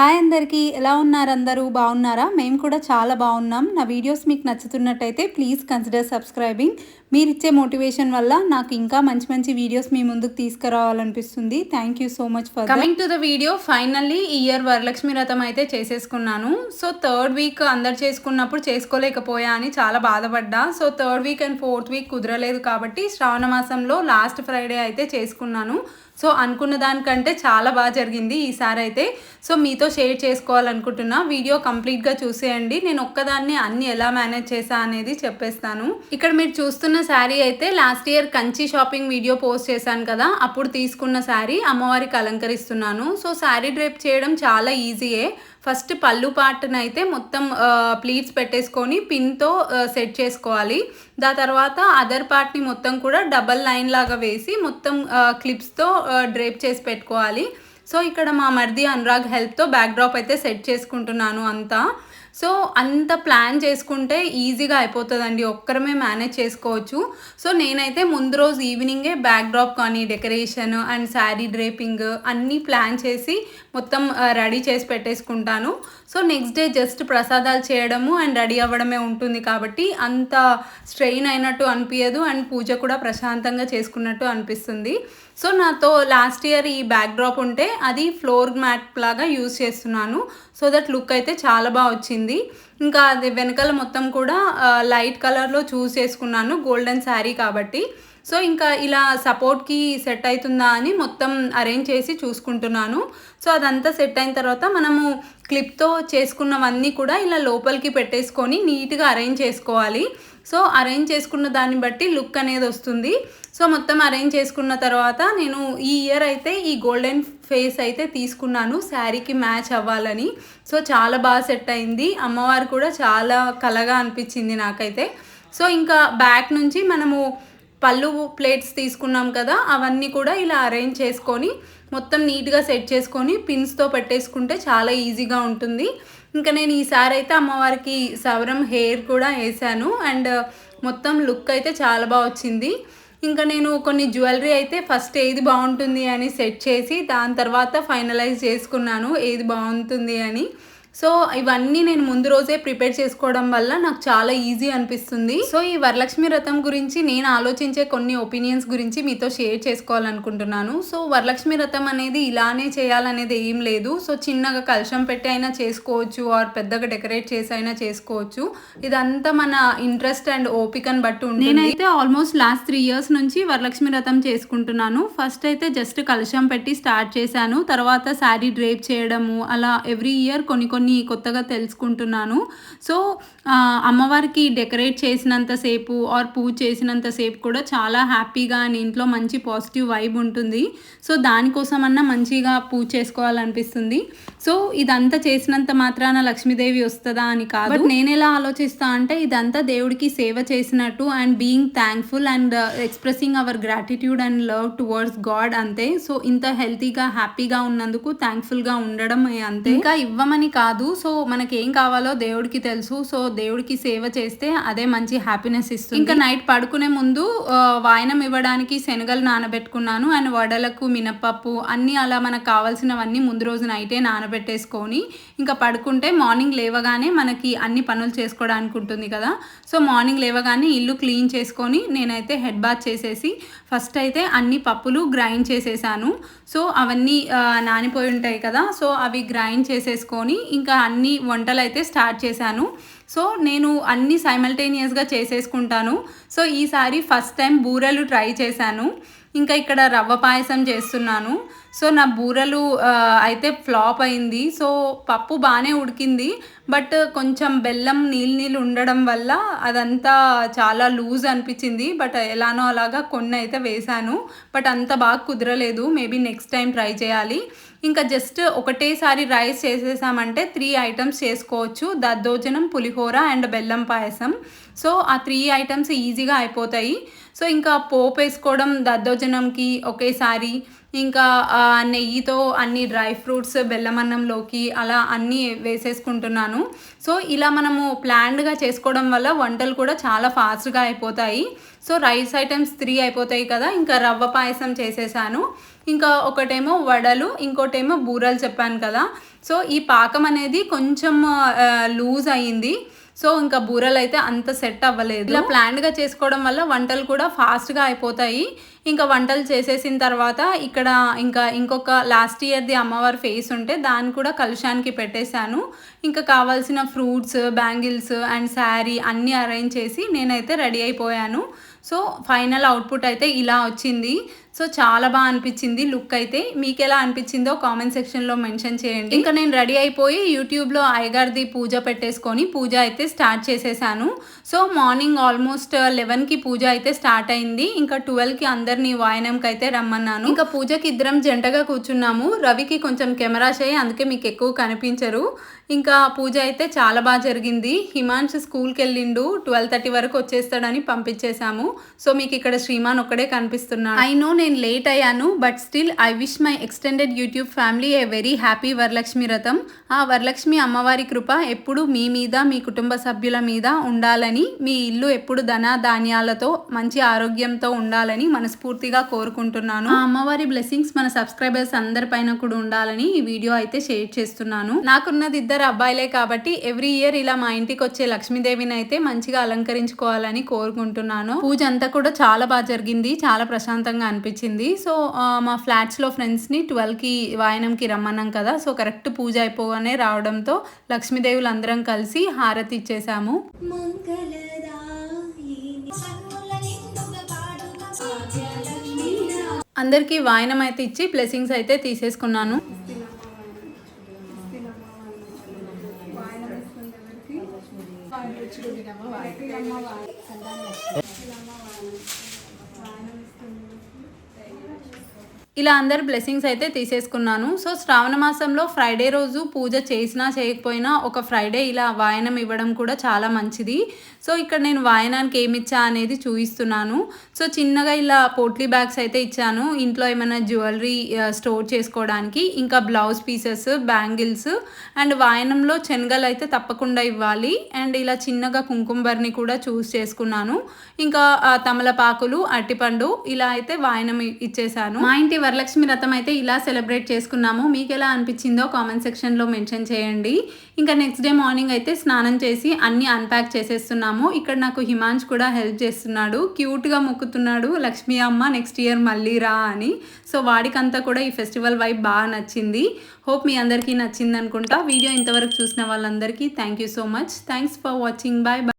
Hi అందరికీ ఎలా ఉన్నారు అందరూ? బాగున్నారా? మేము కూడా చాలా బాగున్నాం. నా వీడియోస్ మీకు నచ్చుతున్నట్టయితే ప్లీజ్ కన్సిడర్ సబ్స్క్రైబింగ్. మీరు ఇచ్చే మోటివేషన్ వల్ల నాకు ఇంకా మంచి మంచి వీడియోస్ మీ ముందుకు తీసుకురావాలనిపిస్తుంది. Thank you so much for coming to the video finally ఈ ఇయర్ వరలక్ష్మి వ్రతం అయితే చేసేసుకున్నాను. సో థర్డ్ వీక్ అందరు చేసుకున్నప్పుడు చేసుకోలేకపోయా అని చాలా బాధపడ్డా. So third week and fourth week కుదరలేదు కాబట్టి శ్రావణ మాసంలో లాస్ట్ ఫ్రైడే అయితే చేసుకున్నాను. సో అనుకున్న దానికంటే చాలా బాగా జరిగింది ఈసారి అయితే. సో మీతో షేర్ చేసుకోవాలనుకుంటున్నా. వీడియో కంప్లీట్గా చూసేయండి. నేను ఒక్కదాన్ని అన్ని ఎలా మేనేజ్ చేసా అనేది చెప్పేస్తాను. ఇక్కడ మీరు చూస్తున్న శారీ అయితే last year Kanchi shopping video post చేశాను కదా. అప్పుడు తీసుకున్న శారీ అమ్మవారికి అలంకరిస్తున్నాను. సో శారీ డ్రేప్ చేయడం చాలా ఈజీయే ఫస్ట్ పళ్ళు పార్ట్ని అయితే మొత్తం ప్లీట్స్ పెట్టేసుకొని పిన్తో సెట్ చేసుకోవాలి. దా తర్వాత అదర్ పార్ట్ని మొత్తం కూడా డబల్ లైన్ లాగా వేసి మొత్తం క్లిప్స్తో డ్రేప్ చేసి పెట్టుకోవాలి. సో ఇక్కడ మా మర్ది అనురాగ్ హెల్ప్తో బ్యాక్ డ్రాప్ అయితే సెట్ చేసుకుంటున్నాను అంతా. సో అంత ప్లాన్ చేసుకుంటే ఈజీగా అయిపోతుందండి. ఒక్కరమే మేనేజ్ చేసుకోవచ్చు. సో నేనైతే ముందు రోజు ఈవినింగే బ్యాక్ డ్రాప్ కానీ డెకరేషన్ అండ్ శారీ డ్రేపింగ్ అన్నీ ప్లాన్ చేసి మొత్తం రెడీ చేసి పెట్టేసుకుంటాను. సో నెక్స్ట్ డే జస్ట్ ప్రసాదాలు చేయడము అండ్ రెడీ అవ్వడమే ఉంటుంది కాబట్టి అంత స్ట్రెయిన్ అయినట్టు అనిపించదు అండ్ పూజ కూడా ప్రశాంతంగా చేసుకున్నట్టు అనిపిస్తుంది. సో నాతో లాస్ట్ ఇయర్ ఈ బ్యాక్ డ్రాప్ ఉంటే అది ఫ్లోర్ మ్యాట్ లాగా యూజ్ చేస్తున్నాను. సో దట్ లుక్ అయితే చాలా బాగా వచ్చింది. ఇంకా అది వెనకాల మొత్తం కూడా లైట్ కలర్లో చూస్ చేసుకున్నాను గోల్డెన్ శారీ కాబట్టి. సో ఇంకా ఇలా సపోర్ట్కి సెట్ అవుతుందా అని మొత్తం అరేంజ్ చేసి చూసుకుంటున్నాను. సో అదంతా సెట్ అయిన తర్వాత మనము క్లిప్తో చేసుకున్నవన్నీ కూడా ఇలా లోపలికి పెట్టేసుకొని నీట్గా అరేంజ్ చేసుకోవాలి. సో అరేంజ్ చేసుకున్న దాన్ని బట్టి లుక్ అనేది వస్తుంది. సో మొత్తం అరేంజ్ చేసుకున్న తర్వాత నేను ఈ ఇయర్ అయితే ఈ గోల్డెన్ ఫేస్ అయితే తీసుకున్నాను. శారీకి మ్యాచ్ అవ్వాలని. సో చాలా బాగా సెట్ అయింది. అమ్మవారు కూడా చాలా కలగా అనిపించింది నాకైతే. సో ఇంకా బ్యాక్ నుంచి మనము పళ్ళు ప్లేట్స్ తీసుకున్నాం కదా అవన్నీ కూడా ఇలా అరేంజ్ చేసుకొని మొత్తం నీట్గా సెట్ చేసుకొని పిన్స్తో పెట్టేసుకుంటే చాలా ఈజీగా ఉంటుంది. ఇంకా నేను ఈసారి అయితే అమ్మవారికి సవరం హెయిర్ కూడా వేసాను. అండ్ మొత్తం లుక్ అయితే చాలా బాగా వచ్చింది. ఇంకా నేను కొన్ని జ్యువెలరీ అయితే ఫస్ట్ ఏది బాగుంటుంది అని సెట్ చేసి దాని తర్వాత ఫైనలైజ్ చేసుకున్నాను ఏది బాగుంటుంది అని. సో ఇవన్నీ నేను ముందు రోజే ప్రిపేర్ చేసుకోవడం వల్ల నాకు చాలా ఈజీ అనిపిస్తుంది. సో ఈ వరలక్ష్మి వ్రతం గురించి నేను ఆలోచించే కొన్ని ఒపీనియన్స్ గురించి మీతో షేర్ చేసుకోవాలనుకుంటున్నాను. సో వరలక్ష్మి వ్రతం అనేది ఇలానే చేయాలనేది ఏం లేదు. సో చిన్నగా కలుషం పెట్టి అయినా చేసుకోవచ్చు ఆర్ పెద్దగా డెకరేట్ చేసి అయినా చేసుకోవచ్చు. ఇదంతా మన ఇంట్రెస్ట్ అండ్ ఓపికను బట్టి ఉంటుంది. నేనైతే ఆల్మోస్ట్ లాస్ట్ త్రీ ఇయర్స్ నుంచి వరలక్ష్మి వ్రతం చేసుకుంటున్నాను. ఫస్ట్ అయితే జస్ట్ కలుషం పెట్టి స్టార్ట్ చేశాను. తర్వాత శారీ డ్రేప్ చేయడము అలా ఎవ్రీ ఇయర్ కొన్ని కొన్ని కొత్తగా తెలుసుకుంటున్నాను. సో అమ్మవారికి డెకరేట్ చేసినంతసేపు ఆర్ పూజ చేసినంతసేపు కూడా చాలా హ్యాపీగా అండ్ ఇంట్లో మంచి పాజిటివ్ వైబ్ ఉంటుంది. సో దానికోసమన్నా మంచిగా పూజ చేసుకోవాలనిపిస్తుంది. సో ఇదంతా చేసినంత మాత్రాన లక్ష్మీదేవి వస్తుందా అని కాదు. నేను ఎలా ఆలోచిస్తా అంటే ఇదంతా దేవుడికి సేవ చేసినట్టు and being thankful and expressing our gratitude and love towards God అంతే. సో ఇంత హెల్తీగా హ్యాపీగా ఉన్నందుకు థ్యాంక్ఫుల్గా ఉండడం అంతే. ఇంకా ఇవ్వమని కాదు సో మనకి ఏం కావాలో దేవుడికి తెలుసు. సో దేవుడికి సేవ చేస్తే అదే మంచి హ్యాపీనెస్ ఇస్తుంది. ఇంకా నైట్ పడుకునే ముందు వాయనం ఇవ్వడానికి శనగలు నానబెట్టుకున్నాను. అండ్ వడలకు మినపప్పు అన్నీ అలా మనకు కావాల్సినవన్నీ ముందు రోజు నైటే నానబెట్టేసుకొని ఇంకా పడుకుంటే మార్నింగ్ లేవగానే మనకి అన్ని పనులు చేసుకోవడానికి ఉంటుంది కదా. సో మార్నింగ్ లేవగానే ఇల్లు క్లీన్ చేసుకొని నేనైతే హెడ్ బాత్ చేసేసి ఫస్ట్ అయితే అన్ని పప్పులు గ్రైండ్ చేసేసాను. సో అవన్నీ నానిపోయి ఉంటాయి కదా. సో అవి గ్రైండ్ చేసేసుకొని ఇంకా అన్ని వంటలు అయితే స్టార్ట్ చేశాను. సో నేను అన్ని సైమల్టేనియస్గా చేసేసుకుంటాను. సో ఈసారి ఫస్ట్ టైం బూరెలు ట్రై చేశాను. ఇంకా ఇక్కడ రవ్వ పాయసం చేస్తున్నాను. సో నా బూరెలు అయితే ఫ్లాప్ అయింది. సో పప్పు బాగానే ఉడికింది. బట్ కొంచెం బెల్లం నీళ్ళు నీళ్ళు ఉండడం వల్ల అదంతా చాలా లూజ్ అనిపించింది. బట్ ఎలానో అలాగా కొన్ని అయితే వేశాను. బట్ అంత బాగా కుదరలేదు. మేబీ నెక్స్ట్ టైం ట్రై చేయాలి. ఇంకా జస్ట్ ఒకటేసారి రైస్ చేసేసామంటే త్రీ ఐటమ్స్ చేసుకోవచ్చు. దద్దోజనం పులిహోర అండ్ బెల్లం పాయసం. సో ఆ త్రీ ఐటమ్స్ ఈజీగా అయిపోతాయి. సో ఇంకా పోపు వేసుకోవడం దద్దోజనంకి ఒకేసారి ఇంకా నెయ్యితో అన్ని డ్రై ఫ్రూట్స్ బెల్లమన్నంలోకి అలా అన్నీ వేసేసుకుంటున్నాను. సో ఇలా మనము ప్లాన్డ్గా చేసుకోవడం వల్ల వంటలు కూడా చాలా ఫాస్ట్గా అయిపోతాయి. సో రైస్ ఐటమ్స్ త్రీ అయిపోతాయి కదా ఇంకా రవ్వ పాయసం చేసేసాను. ఇంకా ఒకటేమో వడలు ఇంకోటేమో బూరలు చెప్పాను కదా. సో ఈ పాకం అనేది కొంచెం లూజ్ అయ్యింది. సో ఇంకా బూరలు అయితే అంత సెట్ అవ్వలేదు. ఇలా ప్లాన్డ్గా చేసుకోవడం వల్ల వంటలు కూడా ఫాస్ట్గా అయిపోతాయి. ఇంకా వంటలు చేసేసిన తర్వాత ఇక్కడ ఇంకా ఇంకొక లాస్ట్ ఇయర్ది అమ్మవారి ఫేస్ ఉంటే దాన్ని కూడా కలుషానికి పెట్టేశాను. ఇంకా కావాల్సిన ఫ్రూట్స్ బ్యాంగిల్స్ అండ్ శారీ అన్నీ అరేంజ్ చేసి నేనైతే రెడీ అయిపోయాను. సో ఫైనల్ అవుట్పుట్ అయితే ఇలా వచ్చింది. సో చాలా బాగా అనిపించింది లుక్ అయితే. మీకు ఎలా అనిపించిందో కామెంట్ సెక్షన్లో మెన్షన్ చేయండి. ఇంకా నేను రెడీ అయిపోయి యూట్యూబ్లో అయ్యగారిది పూజ పెట్టేసుకొని పూజ అయితే స్టార్ట్ చేసేసాను. సో మార్నింగ్ ఆల్మోస్ట్ లెవెన్కి పూజ అయితే స్టార్ట్ అయింది. ఇంకా ట్వెల్వ్కి అందరినీ వాయనంకి అయితే రమ్మన్నాను. ఇంకా పూజకి ఇద్దరం జంటగా కూర్చున్నాము. రవికి కొంచెం కెమెరా చేయి అందుకే మీకు ఎక్కువ కనిపించరు. ఇంకా పూజ అయితే చాలా బాగా జరిగింది. హిమాంశ్ స్కూల్కి వెళ్ళిండు ట్వెల్వ్ థర్టీ వరకు వచ్చేస్తాడని పంపించేశాము. సో మీకు ఇక్కడ శ్రీమాన్ ఒక్కడే కనిపిస్తున్నాడు. ఐ నో నేను లేట్ అయ్యాను but still I wish my extended YouTube family a very happy Varalakshmi రథం ఆ వరలక్ష్మి అమ్మవారి కృప ఎప్పుడు మీ మీద మీ కుటుంబ సభ్యుల మీద ఉండాలని మీ ఇల్లు ఎప్పుడు ధన ధాన్యాలతో మంచి ఆరోగ్యంతో ఉండాలని మనస్ఫూర్తిగా కోరుకుంటున్నాను. ఆ అమ్మవారి బ్లెస్సింగ్స్ మన సబ్స్క్రైబర్స్ అందరిపైన కూడా ఉండాలని ఈ వీడియో అయితే షేర్ చేస్తున్నాను. నాకున్నది ఇద్దరు అబ్బాయిలే కాబట్టి ఎవ్రీ ఇయర్ ఇలా మా ఇంటికి వచ్చే లక్ష్మీదేవిని అయితే మంచిగా అలంకరించుకోవాలని కోరుకుంటున్నాను. పూజ అంతా కూడా చాలా బాగా జరిగింది చాలా ప్రశాంతంగా అనిపించింది సో మా ఫ్లాట్స్లో ఫ్రెండ్స్ని ట్వెల్వ్కి వాయనంకి రమ్మన్నాం కదా. సో కరెక్ట్ పూజ అయిపోగానే రావడంతో లక్ష్మీదేవులు అందరం కలిసి హారతి ఇచ్చేసాము. అందరికీ వాయనం అయితే ఇచ్చి బ్లెస్సింగ్స్ అయితే తీసేసుకున్నాను. ఇలా అందరు బ్లెస్సింగ్స్ అయితే తీసేసుకున్నాను. సో శ్రావణ మాసంలో ఫ్రైడే రోజు పూజ చేసినా చేయకపోయినా ఒక ఫ్రైడే ఇలా వాయనం ఇవ్వడం కూడా చాలా మంచిది. సో ఇక్కడ నేను వాయనానికి ఏమి ఇచ్చా అనేది చూపిస్తున్నాను సో చిన్నగా ఇలా పోట్లీ బ్యాగ్స్ అయితే ఇచ్చాను. ఇంట్లో ఏమైనా జ్యువెలరీ స్టోర్ చేసుకోవడానికి. ఇంకా బ్లౌజ్ పీసెస్ బ్యాంగిల్స్ అండ్ వాయనంలో శనగలు అయితే తప్పకుండా ఇవ్వాలి. అండ్ ఇలా చిన్నగా కుంకుంబర్ని కూడా చూస్ చేసుకున్నాను. ఇంకా తమలపాకులు అరటిపండు ఇలా అయితే వాయనం ఇచ్చేసాను. మా ఇంటి వరలక్ష్మి రథం అయితే ఇలా సెలబ్రేట్ చేసుకున్నాము. మీకు ఎలా అనిపించిందో కామెంట్ సెక్షన్లో మెన్షన్ చేయండి. ఇంకా నెక్స్ట్ డే మార్నింగ్ అయితే స్నానం చేసి అన్ని అన్ప్యాక్ చేసేస్తున్నాము. ఇక్కడ నాకు హిమాంష్ కూడా హెల్ప్ చేస్తున్నాడు. క్యూట్గా మొక్కుతున్నాడు లక్ష్మీ అమ్మ నెక్స్ట్ ఇయర్ మళ్ళీ రా అని. సో వాడికంతా కూడా ఈ ఫెస్టివల్ వైబ్ బాగా నచ్చింది. హోప్ మీ అందరికీ నచ్చింది అనుకుంటా వీడియో ఇంతవరకు చూసిన వాళ్ళందరికీ thank you so much thanks for watching bye